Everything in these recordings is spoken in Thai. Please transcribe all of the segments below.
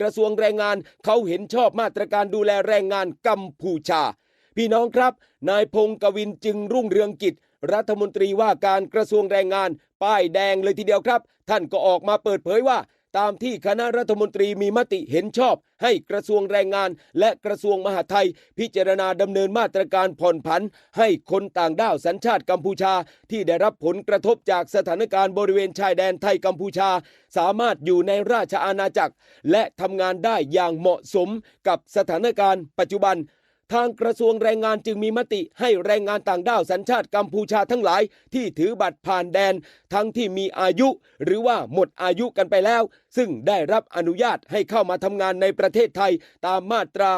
กระทรวงแรงงานเขาเห็นชอบมาตรการดูแลแรงงานกัมพูชา พี่น้องครับ นายพงศ์กวินจึงรุ่งเรืองกิจ รัฐมนตรีว่าการกระทรวงแรงงาน ป้ายแดงเลยทีเดียวครับ ท่านก็ออกมาเปิดเผยว่า ตามที่คณะรัฐมนตรีมีมติเห็นชอบ ให้กระทรวงแรงงาน และกระทรวงมหาดไทย พิจารณาดำเนินมาตรการผ่อนผัน ให้คนต่างด้าวสัญชาติกัมพูชา ที่ได้รับผลกระทบจากสถานการณ์บริเวณชายแดนไทยกัมพูชา สามารถอยู่ในราชอาณาจักร และทำงานได้อย่างเหมาะสมกับสถานการณ์ปัจจุบัน ทางกระทรวงแรงงานจึงมีมติให้แรงงานต่างด้าวสัญชาติกัมพูชาทั้งหลาย ที่ถือบัตรผ่านแดน ทั้งที่มีอายุ หรือว่าหมดอายุกันไปแล้ว ซึ่งได้รับอนุญาตให้เข้ามาทำงานในประเทศไทยตามมาตรา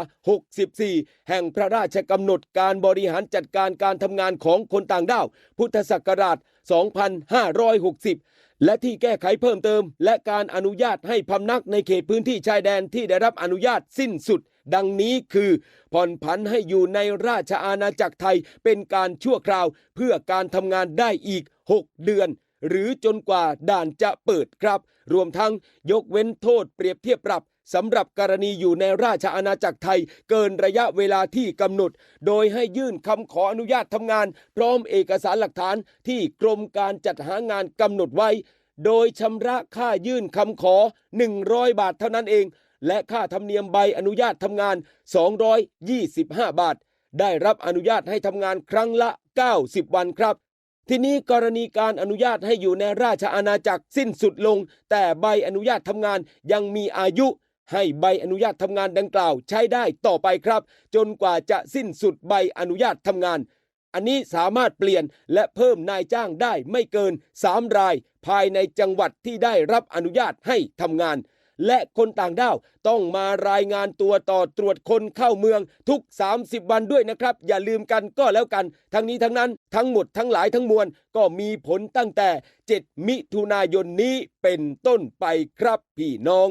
64 แห่งพระราชกำหนดการบริหารจัดการการทำงานของคนต่างด้าว พุทธศักราช 2560และที่แก้ไขเพิ่มเติม และการอนุญาตให้พำนักในเขตพื้นที่ชายแดนที่ได้รับอนุญาตสิ้นสุด ดังนี้คือ ผ่อนผันให้อยู่ในราชอาณาจักรไทยเป็นการชั่วคราวเพื่อการทำงานได้อีก 6 เดือน หรือจนกว่าด่านจะเปิดครับ รวมทั้งยกเว้นโทษเปรียบเทียบปรับสำหรับกรณีอยู่ในราชอาณาจักรไทยเกินระยะเวลาที่กำหนด โดยให้ยื่นคำขออนุญาตทำงาน พร้อมเอกสารหลักฐานที่กรมการจัดหางานกำหนดไว้ โดยชำระค่ายื่นคำขอ 100 บาทเท่านั้นเอง และค่าธรรมเนียมใบอนุญาตทำงาน 225 บาท ได้รับอนุญาตให้ทำงานครั้งละ 90 วันครับ ทีนี้กรณีการอนุญาตให้อยู่ในราชอาณาจักรสิ้นสุดลง แต่ใบอนุญาตทำงานยังมีอายุ ให้ใบอนุญาตทำงานดังกล่าวใช้ได้ต่อไปครับ จนกว่าจะสิ้นสุดใบอนุญาตทำงาน อันนี้สามารถเปลี่ยนและเพิ่มนายจ้างได้ไม่เกิน 3 ราย ภายในจังหวัดที่ได้รับอนุญาตให้ทำงาน และคนต่างด้าวต้องมารายงานตัวต่อตรวจคนเข้าเมืองทุก 30 วันด้วยนะครับ อย่าลืมกันก็แล้วกัน ทั้งนี้ทั้งนั้นทั้งหมดทั้งหลายทั้งมวลก็มีผลตั้งแต่ 7 มิถุนายนนี้เป็นต้นไปครับพี่น้อง